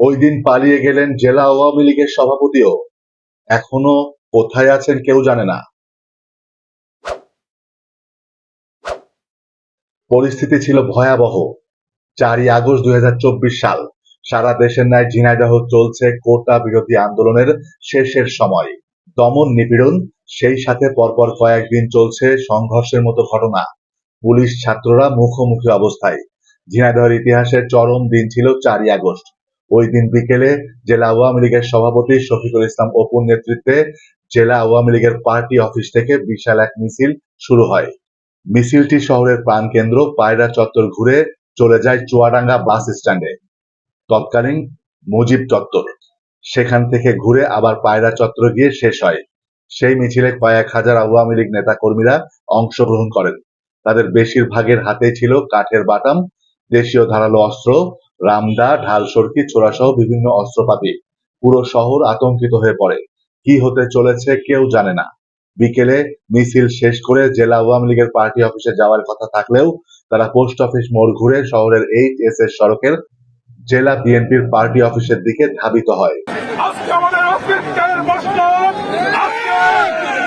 ওই দিন পালিয়ে গেলেন জেলা আওয়ামী লীগের সভাপতিও। এখনও কোথায় আছেন কেউ জানে না। পরিস্থিতি ছিল ভয়াবহ। চারই আগস্ট দুই হাজার চব্বিশ সাল, সারা দেশের ন্যায় ঝিনাইদহ চলছে কোটা বিরোধী আন্দোলনের শেষের সময়। দমন নিপীড়ন, সেই সাথে পরপর কয়েকদিন চলছে সংঘর্ষের মতো ঘটনা। পুলিশ ছাত্ররা মুখোমুখি অবস্থায়। ঝিনাইদহের ইতিহাসের চরম দিন ছিল চারই আগস্ট। ওই দিন বিকেলে জেলা আওয়ামী লীগের সভাপতি শফিকুল ইসলাম অপুর নেতৃত্বে জেলা আওয়ামী লীগের পার্টি অফিস থেকে বিশাল এক মিছিল শুরু হয়। মিছিলটি শহরের প্রাণকেন্দ্র পায়রা চত্বর ঘুরে চলে যায় চুয়াডাঙ্গা বাস স্ট্যান্ডে। তৎকালীন মুজিব চত্বর। সেখান থেকে ঘুরে আবার পায়রা চত্বর গিয়ে শেষ হয়। সেই মিছিলে কয়েক হাজার আওয়ামী লীগ নেতা কর্মীরা অংশগ্রহণ করেন। তাদের বেশিরভাগের হাতেই ছিল কাঠের বাটাম, দেশীয় ধারালো অস্ত্র রামদা ঢাল সরকি ছোড়াসহ বিভিন্ন অস্ত্রপাতি পুরো শহর আতঙ্কিত হয়ে পড়ে। কি হতে চলেছে কেউ জানে না। বিকেলে মিছিল শেষ করে জেলা আওয়ামী লীগের পার্টি অফিসে যাওয়ার কথা থাকলেও তারা পোস্ট অফিস মোড় ঘুরে শহরের এইচ এস এস সড়কের জেলা বিএনপির পার্টি অফিসের দিকে ধাবিত হয় আমাদের অস্তিত্বের প্রশ্ন আজকে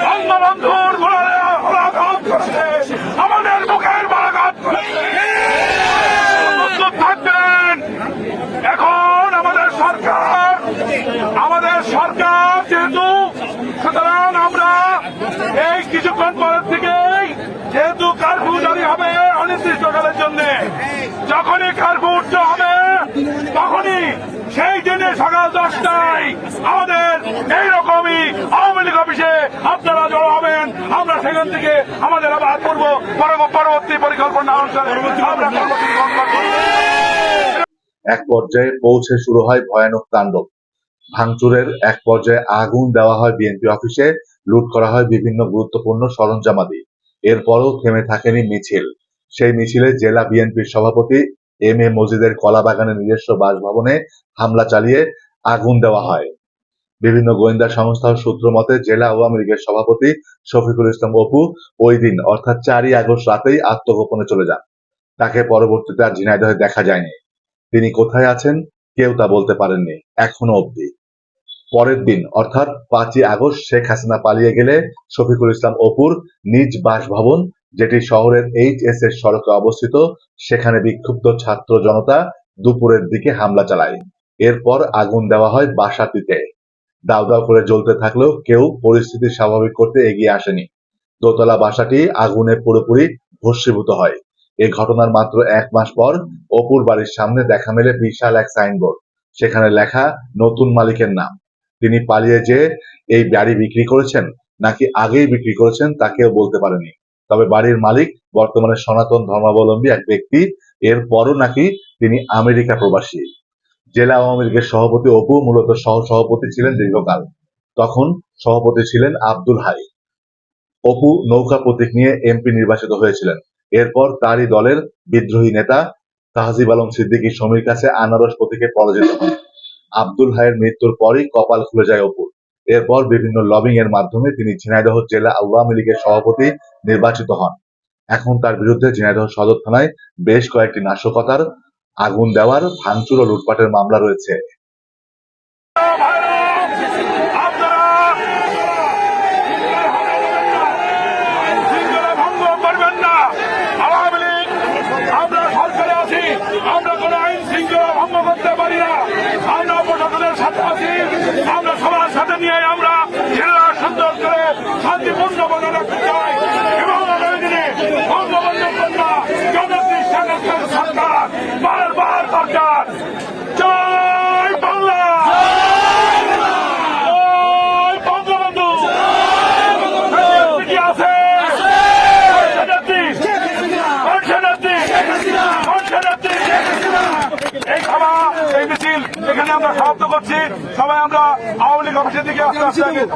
বঙ্গবন্ধুর ঘোড়ারে হলাঘাত করছে আমাদের মুখের বালাঘাত করছে প্রস্তুত থাকবেন এখন আমাদের সরকার আমাদের সরকার যেহেতু সুতরাং আমরা এই কিছুক্ষণ পরের থেকেই যেহেতু কার্ফিউ জারি হবে অনির্দিষ্টকালের জন্য, যখনই কার্ফিউ উঠতে হবে, তখনই সেই দিনে সকাল দশটায় আমাদের এইরকমই আওয়ামী লীগ অফিসে আপনারা জড়ো হবেন। আমরা সেখান থেকে আমাদের আবার পূর্ব পরব- পরবর্তী পরিকল্পনা অনুসারে এক পর্যায়ে পৌঁছে শুরু হয় ভয়ানক তাণ্ডব। ভাঙচুরের এক পর্যায়ে আগুন দেওয়া হয় বিএনপি অফিসে, লুট করা হয় বিভিন্ন গুরুত্বপূর্ণ সরঞ্জামাদি। এরপরও থেমে থাকেনি মিছিল। সেই মিছিলে জেলা বিএনপির সভাপতি এম এ মজিদের কলাবাগানের নিজস্ব বাসভবনে হামলা চালিয়ে আগুন দেওয়া হয়। বিভিন্ন গোয়েন্দা সংস্থার সূত্র মতে, জেলা আওয়ামী লীগের সভাপতি শফিকুল ইসলাম অপু ওই দিন, অর্থাৎ চারই আগস্ট রাতেই আত্মগোপনে চলে যান। তাকে পরবর্তীতে আর ঝিনাইদহে দেখা যায়নি। তিনি কোথায় আছেন, কেউ তা বলতে পারেননি, এখনও অবধি। পরের দিন, অর্থাৎ পাঁচই আগস্ট, শেখ হাসিনা পালিয়ে গেলে শফিকুল ইসলাম অপুর নিজ বাসভবন, যেটি শহরের এইচ এস এর সড়কে অবস্থিত, সেখানে বিক্ষুব্ধ ছাত্র জনতা দুপুরের দিকে হামলা চালায়। এরপর আগুন দেওয়া হয় বাসাটিতে। দাউ দাও করে জ্বলতে থাকলেও কেউ পরিস্থিতি স্বাভাবিক করতে এগিয়ে আসেনি। দোতলা বাসাটি আগুনে পুরোপুরি ভস্মীভূত হয়। এই ঘটনার মাত্র এক মাস পর অপুর বাড়ির সামনে দেখা মেলে বিশাল এক সাইনবোর্ড। সেখানে লেখা, নতুন মালিকের নাম। তিনি পালিয়ে যে এই বাড়ি বিক্রি করেছেন, নাকি আগেই বিক্রি করেছেন তা কেউ বলতে পারেনি। তবে বাড়ির মালিক বর্তমানে সনাতন ধর্মাবলম্বী এক ব্যক্তি, এরপরও নাকি তিনি আমেরিকা প্রবাসী। জেলা আওয়ামী লীগের সভাপতি অপু মূলত সহ সভাপতি ছিলেন দীর্ঘকাল। তখন সভাপতি ছিলেন আব্দুল হাই। অপু নৌকা প্রতীক নিয়ে এমপি নির্বাচিত হয়েছিলেন। এরপর তারই দলের বিদ্রোহী নেতা তাহজিব আলম সিদ্দিকী সমীর কাছে আনারস প্রতীকে পরাজিত হন। আব্দুল হায়ের মৃত্যুর পরই কপাল খুলে যায় অপুর। এরপর বিভিন্ন লবিং এর মাধ্যমে তিনি ঝিনাইদহ জেলা আওয়ামী লীগের সভাপতি নির্বাচিত হন। এখন তার বিরুদ্ধে ঝিনাইদহ সদর থানায় বেশ কয়েকটি নাশকতার আগুন দেওয়ার ভাঙচুর ও লুটপাটের মামলা রয়েছে ভাইরা, আপনারা শৃঙ্খলা ভঙ্গ করবেন না আওয়ামী লীগ আমরা সরকারে আছি আমরা কোনো আইন শৃঙ্খলা ভঙ্গ করতে পারি না আমরা প্রশাসনের সাথে আছি আমরা সবার সাথে নিয়ে আমরা জেলা সুন্দর করে শান্তিপূর্ণ বজায় রাখতে চাই এবং আগামী দিনে বঙ্গবন্ধু কন্যা জগদীশ শেখের সরকার, বারবার দরকার জয় বাংলা! এই সভা, এই মিছিল এখানে আমরা সমাপ্ত করছি, সবাই আমরা আওয়ামী লীগ অফিসের দিকে আস্তে আস্তে